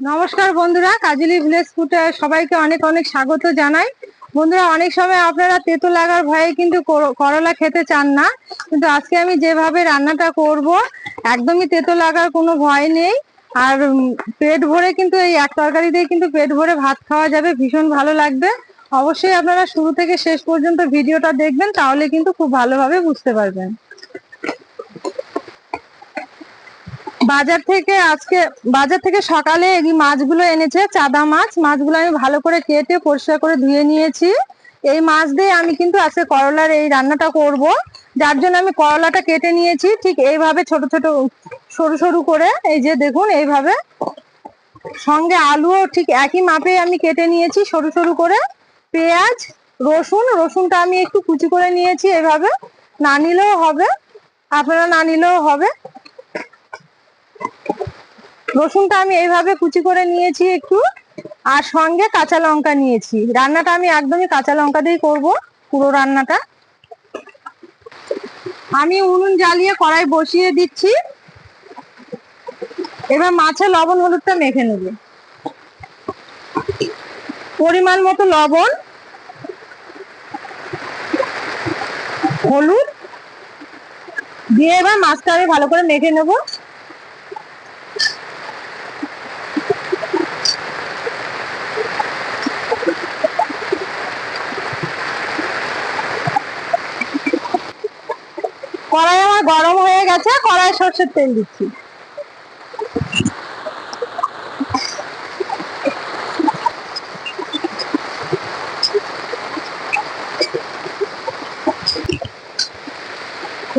নমস্কার বন্ধুরা, কাজলি ভিলেজ ফুটে সবাইকে অনেক অনেক স্বাগত জানাই। বন্ধুরা, অনেক সময় আপনারা তেতো লাগার ভয়ে কিন্তু করলা খেতে চান না। কিন্তু আজকে আমি যেভাবে রান্নাটা করব, একদমই তেতো লাগার কোনো ভয় নেই। আর পেট ভরে কিন্তু এই এক তরকারি দিয়ে কিন্তু পেট ভরে ভাত খাওয়া যাবে, ভীষণ ভালো লাগবে। অবশ্যই আপনারা শুরু থেকে শেষ পর্যন্ত ভিডিওটা দেখবেন, তাহলে কিন্তু খুব ভালোভাবে বুঝতে পারবেন। বাজার থেকে আজকে, বাজার থেকে সকালে এই মাছগুলো এনেছে, চাদা মাছ। মাছগুলো আমি ভালো করে কেটে পরিষ্কার করে ধুয়ে নিয়েছি। এই মাছ দিয়ে আমি কিন্তু আজকে করলার এই রান্নাটা করব। যার জন্য আমি করলাটা কেটে নিয়েছি, ঠিক এইভাবে ছোট ছোট সরু সরু করে। এই যে দেখুন, এইভাবে। সঙ্গে আলুও ঠিক একই মাপে আমি কেটে নিয়েছি সরু সরু করে। পেঁয়াজ, রসুন, রসুনটা আমি একটু কুচি করে নিয়েছি এভাবে না নিলেও হবে। আপনারা না নিলেও হবে। রসুনটা আমি এইভাবে কুচি করে নিয়েছি একটু, আর সঙ্গে কাঁচা লঙ্কা নিয়েছি। রান্নাটা আমি একদমই কাঁচা লঙ্কা দিয়েই করব, পুরো রান্নাটা। আমি উনুন জ্বালিয়ে কড়াই বসিয়ে দিচ্ছি। এবার মাছে লবণ হলুদটা মেখে নেব। পরিমাণ মতো লবণ, হলুদ, দিয়ে এবার মাছটা আমি ভালো করে মেখে নেব কড়াই আমার গেছে কড়াই সর্ষের তেল দিচ্ছি।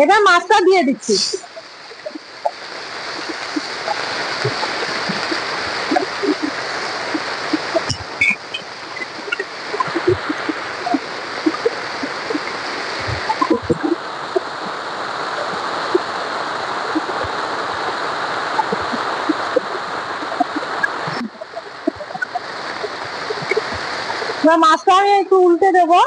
এবার মাছটা দিয়ে দিচ্ছি। এবার মাছটা আমি একটু উল্টে দেবো।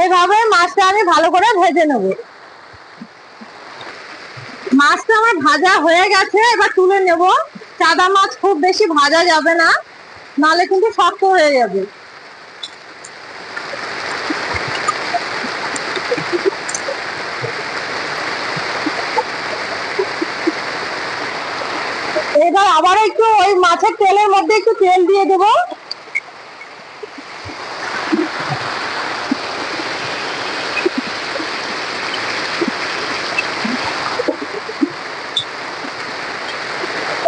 এইভাবে মাছটা আমি ভালো করে ভেজে নেব। মাছটা আমার ভাজা হয়ে গেছে, এবার তুলে নেব। চাদা মাছ খুব বেশি ভাজা যাবে না, নালে কিন্তু শক্ত হয়ে যাবে এবার আবার ওই মাছের তেলের মধ্যে একটু তেল দিয়ে দেবো।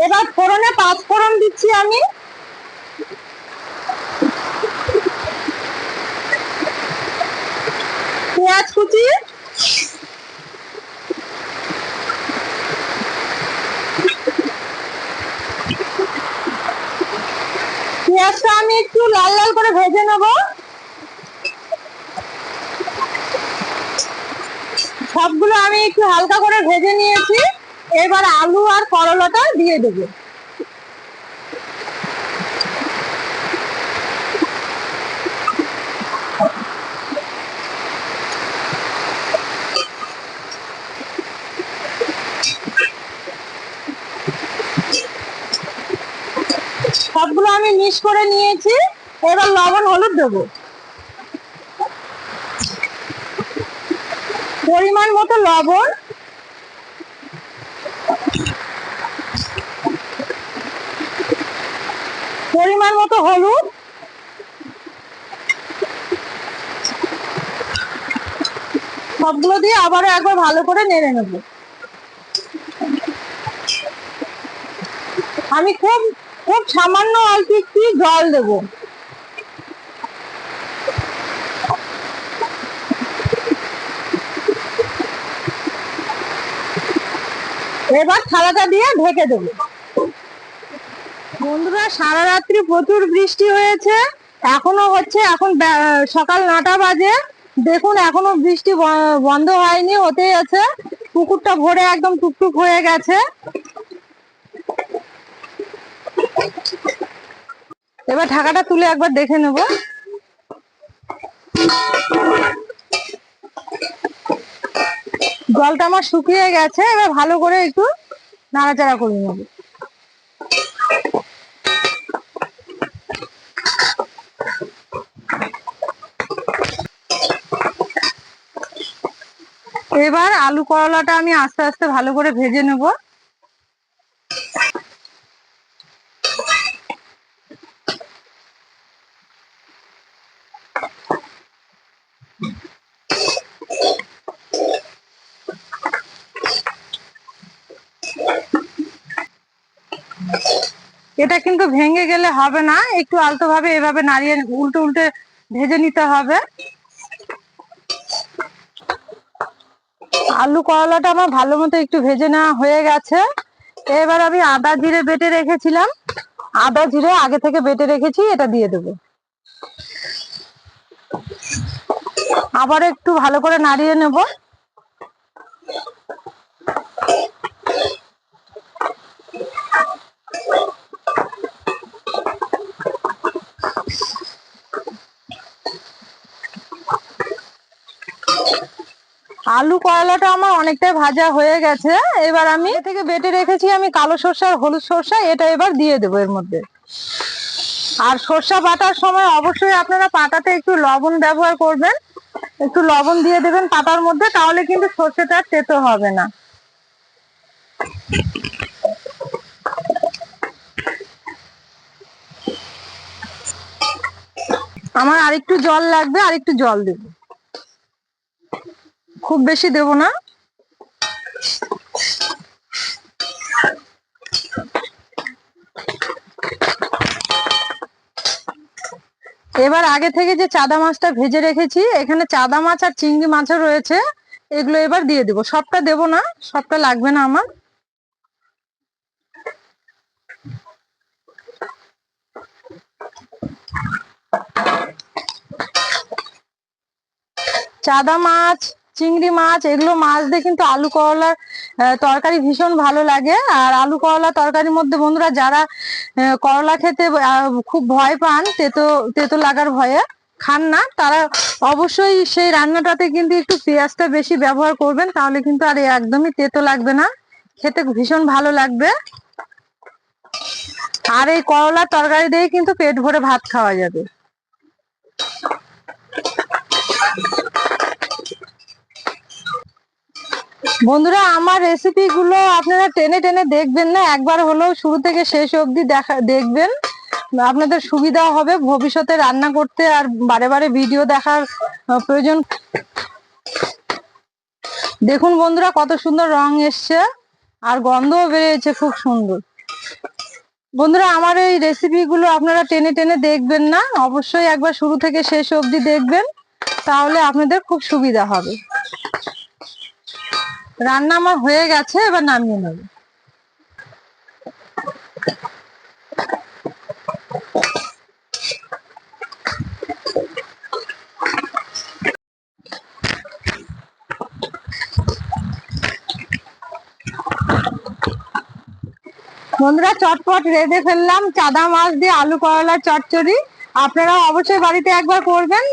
এবার ফোড়নে পাঁচ ফোড়ন দিচ্ছি আমি পেঁয়াজ কুচি পেঁয়াজটা আমি একটু লাল লাল করে ভেজে নেব। সবগুলো আমি একটু হালকা করে ভেজে নিয়েছি। এবার আলু আর করলাটা দিয়ে দেবো। সবগুলো আমি মিক্স করে নিয়েছি, এবার লবণ, হলুদ দেবো। পরিমাণ মতো লবণ। পরিমাণ মতো হলুদ। সবগুলো দিয়ে আবারও একবার ভালো করে নেড়ে নেব। আমি খুব খুব সামান্য অল্প একটু জল দেব? এবার থালাটা দিয়ে ঢেকে দেবো। বন্ধুরা, সারা রাত্রি প্রচুর বৃষ্টি হয়েছে। এখনও হচ্ছে, এখন সকাল নটা বাজে। দেখুন, এখনও বৃষ্টি বন্ধ হয়নি, হতেই আছে। পুকুরটা ভরে একদম টুকটুক হয়ে গেছে। এবার ঢাকাটা তুলে একবার দেখে নেব। জলটা আমার শুকিয়ে গেছে, এবার ভালো করে একটু নাড়াচাড়া করে নেব। এবার আলু করলাটা আমি আস্তে আস্তে ভালো করে ভেজে নেব। এটা কিন্তু ভেঙে গেলে হবে না, একটু আলতো ভাবে এভাবে নাড়িয়ে উল্টে উল্টে ভেজে নিতে হবে। আলু করলাটা আমার ভালো মতো একটু ভেজে নেওয়া হয়ে গেছে। এবার আমি আদা জিরে বেটে রেখেছিলাম। আদা জিরে আগে থেকে বেটে রেখেছি, এটা দিয়ে দেবো। আবার একটু ভালো করে নাড়িয়ে নেব। আলু কয়লাটা আমার অনেকটাই ভাজা হয়ে গেছে। এবার আমি থেকে বেটে রেখেছি আমি কালো সর্ষে আর হলুদ সর্ষে, এটা এবার দিয়ে দেবো এর মধ্যে। আর সর্ষা বাটার সময় অবশ্যই আপনারা পাটাতে একটু লবণ ব্যবহার করবেন। একটু লবণ দিয়ে দেবেন পাতার মধ্যে, তাহলে কিন্তু সর্ষেটা তেতো হবে না। আমার আরেকটু জল লাগবে, আরেকটু জল দেব। খুব বেশি দেব না। এবার আগে থেকে যে চাদা মাছটা ভেজে রেখেছি, এখানে চাদা মাছ আর চিংড়ি মাছও রয়েছে, এগুলো এবার দিয়ে দেবো। সবটা দেব না, সবটা লাগবে না আমার। চাদা মাছ চিংড়ি মাছ, এগুলো মাছ দিয়ে কিন্তু আলু করলার তরকারি ভীষণ ভালো লাগে। আর আলু করলা তরকারির মধ্যে বন্ধুরা যারা করলা খেতে খুব ভয় পান, তেতো তেতো লাগার ভয়ে খান না। তারা অবশ্যই সেই রান্নাটাতে কিন্তু একটু পেঁয়াজটা বেশি ব্যবহার করবেন, তাহলে কিন্তু আর একদমই তেতো লাগবে না। খেতে ভীষণ ভালো লাগবে। আর এই করলার তরকারি দিয়ে কিন্তু পেট ভরে ভাত খাওয়া যাবে। বন্ধুরা, আমার রেসিপি গুলো আপনারা টেনে টেনে দেখবেন না, একবার হলেও শুরু থেকে শেষ অবধি দেখা, দেখবেন। আপনাদের সুবিধা হবে, ভবিষ্যতে রান্না করতে আর বারে বারে ভিডিও দেখার প্রয়োজন। দেখুন বন্ধুরা, কত সুন্দর রং এসছে, আর গন্ধও বেরিয়েছে খুব সুন্দর। বন্ধুরা, আমার এই রেসিপি গুলো আপনারা টেনে টেনে দেখবেন না, অবশ্যই একবার শুরু থেকে শেষ অবধি দেখবেন, তাহলে আপনাদের খুব সুবিধা হবে। রান্না আমার হয়ে গেছে, এবার নামিয়ে নেব। বন্ধুরা, চটপট রেঁধে ফেললাম। চাদা মাছ দিয়ে আলু করলার চচ্চড়ি। আপনারা অবশ্যই বাড়িতে একবার করবেন।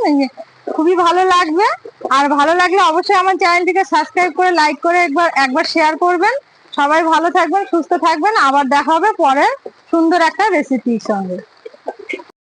খুবই ভালো লাগবে। আর ভালো লাগলে অবশ্যই আমার চ্যানেলটিকে সাবস্ক্রাইব করে লাইক করে একবার একবার শেয়ার করবেন। সবাই ভালো থাকবেন, সুস্থ থাকবেন। আবার দেখা হবে পরে সুন্দর একটা রেসিপির সঙ্গে।